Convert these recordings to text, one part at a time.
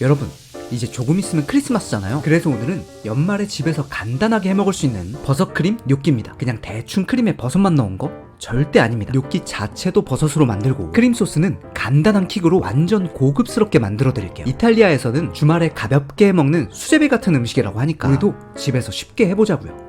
여러분, 이제 조금 있으면 크리스마스잖아요. 그래서 오늘은 연말에 집에서 간단하게 해먹을 수 있는 버섯크림 뇨끼입니다. 그냥 대충 크림에 버섯만 넣은 거? 절대 아닙니다. 뇨끼 자체도 버섯으로 만들고 크림 소스는 간단한 킥으로 완전 고급스럽게 만들어 드릴게요. 이탈리아에서는 주말에 가볍게 먹는 수제비 같은 음식이라고 하니까 우리도 집에서 쉽게 해보자고요.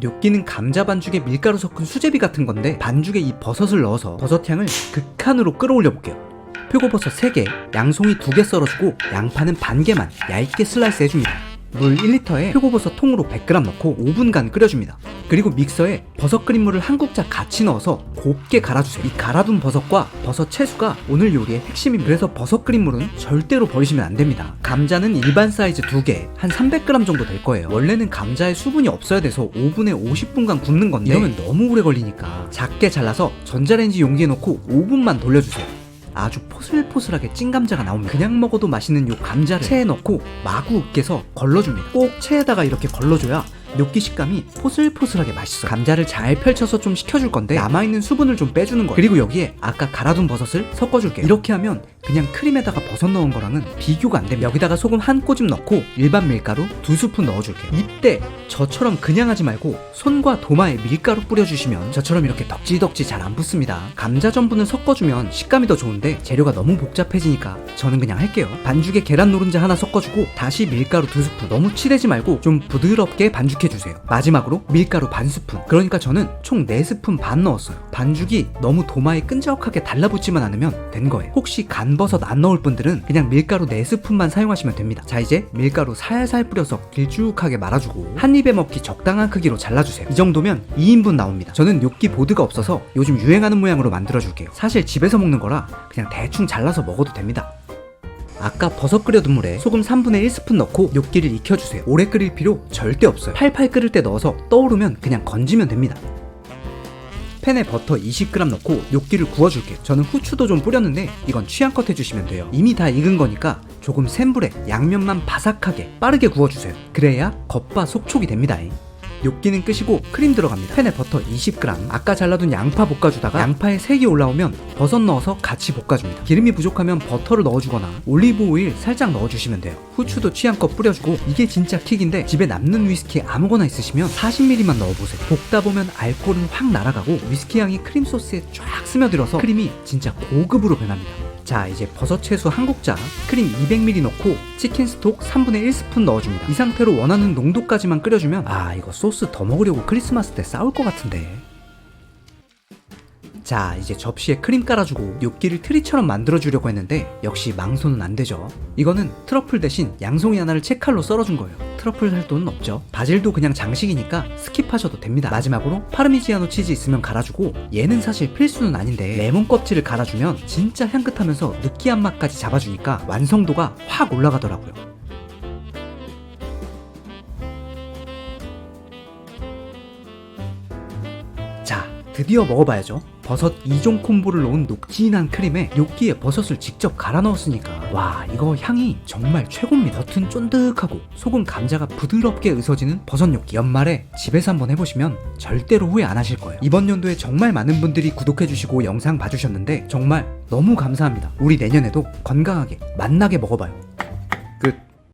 뇨끼는 감자 반죽에 밀가루 섞은 수제비 같은 건데 반죽에 이 버섯을 넣어서 버섯 향을 극한으로 끌어올려 볼게요. 표고버섯 3개, 양송이 2개 썰어주고 양파는 반 개만 얇게 슬라이스 해줍니다. 물 1리터에 표고버섯 통으로 100g 넣고 5분간 끓여줍니다. 그리고 믹서에 버섯 끓인 물을 한 국자 같이 넣어서 곱게 갈아주세요. 이 갈아둔 버섯과 버섯 채수가 오늘 요리의 핵심입니다. 그래서 버섯 끓인 물은 절대로 버리시면 안 됩니다. 감자는 일반 사이즈 2개, 한 300g 정도 될 거예요. 원래는 감자에 수분이 없어야 돼서 오븐에 50분간 굽는 건데 이러면 너무 오래 걸리니까 작게 잘라서 전자레인지 용기에 넣고 5분만 돌려주세요. 아주 포슬포슬하게 찐 감자가 나옵니다. 그냥 먹어도 맛있는 요 감자를 체에 넣고 마구 으깨서 걸러줍니다. 꼭 체에다가 이렇게 걸러줘야 뇨끼 식감이 포슬포슬하게 맛있어요. 감자를 잘 펼쳐서 좀 식혀줄 건데 남아있는 수분을 좀 빼주는 거예요. 그리고 여기에 아까 갈아둔 버섯을 섞어줄게요. 이렇게 하면 그냥 크림에다가 버섯 넣은 거랑은 비교가 안 됩니다. 여기다가 소금 한 꼬집 넣고 일반 밀가루 두 스푼 넣어줄게요. 이때 저처럼 그냥 하지 말고 손과 도마에 밀가루 뿌려주시면 저처럼 이렇게 덕지덕지 잘 안 붙습니다. 감자 전분을 섞어주면 식감이 더 좋은데 재료가 너무 복잡해지니까 저는 그냥 할게요. 반죽에 계란 노른자 하나 섞어주고 다시 밀가루 두 스푼 너무 치대지 말고 좀 부드럽게 반죽해주세요. 마지막으로 밀가루 반 스푼 그러니까 저는 총 4스푼 반 넣었어요. 반죽이 너무 도마에 끈적하게 달라붙지만 않으면 된 거예요. 혹시 간 버섯 안 넣을 분들은 그냥 밀가루 4스푼만 사용하시면 됩니다. 자 이제 밀가루 살살 뿌려서 길쭉하게 말아주고 한 입에 먹기 적당한 크기로 잘라주세요. 이 정도면 2인분 나옵니다. 저는 뇨끼 보드가 없어서 요즘 유행하는 모양으로 만들어줄게요. 사실 집에서 먹는 거라 그냥 대충 잘라서 먹어도 됩니다. 아까 버섯 끓여둔 물에 소금 3분의 1스푼 넣고 뇨끼를 익혀주세요. 오래 끓일 필요 절대 없어요. 팔팔 끓을 때 넣어서 떠오르면 그냥 건지면 됩니다. 팬에 버터 20g 넣고 뇨끼를 구워줄게요. 저는 후추도 좀 뿌렸는데 이건 취향껏 해주시면 돼요. 이미 다 익은 거니까 조금 센 불에 양면만 바삭하게 빠르게 구워주세요. 그래야 겉바 속촉이 됩니다. 뇨끼는 끄시고 크림 들어갑니다. 팬에 버터 20g, 아까 잘라둔 양파 볶아주다가 양파에 색이 올라오면 버섯 넣어서 같이 볶아줍니다. 기름이 부족하면 버터를 넣어주거나 올리브 오일 살짝 넣어주시면 돼요. 후추도 취향껏 뿌려주고 이게 진짜 킥인데 집에 남는 위스키 아무거나 있으시면 40ml만 넣어보세요. 볶다 보면 알코올은 확 날아가고 위스키 향이 크림 소스에 쫙 스며들어서 크림이 진짜 고급으로 변합니다. 자 이제 버섯 채소 한 국자 크림 200ml 넣고 치킨 스톡 3분의 1스푼 넣어줍니다. 이 상태로 원하는 농도까지만 끓여주면 아 이거 소스 더 먹으려고 크리스마스 때 싸울 것 같은데 자 이제 접시에 크림 깔아주고 뇨끼를 트리처럼 만들어주려고 했는데 역시 망소는 안 되죠. 이거는 트러플 대신 양송이 하나를 채칼로 썰어준 거예요. 트러플 살 돈은 없죠. 바질도 그냥 장식이니까 스킵하셔도 됩니다. 마지막으로 파르미지아노 치즈 있으면 갈아주고 얘는 사실 필수는 아닌데 레몬 껍질을 갈아주면 진짜 향긋하면서 느끼한 맛까지 잡아주니까 완성도가 확 올라가더라고요. 자, 드디어 먹어봐야죠. 버섯 2종 콤보를 넣은 녹진한 크림에 뇨끼에 버섯을 직접 갈아 넣었으니까 와 이거 향이 정말 최고입니다. 겉은 쫀득하고 속은 감자가 부드럽게 으서지는 버섯 뇨끼 연말에 집에서 한번 해보시면 절대로 후회 안 하실 거예요. 이번 연도에 정말 많은 분들이 구독해주시고 영상 봐주셨는데 정말 너무 감사합니다. 우리 내년에도 건강하게 맛나게 먹어봐요.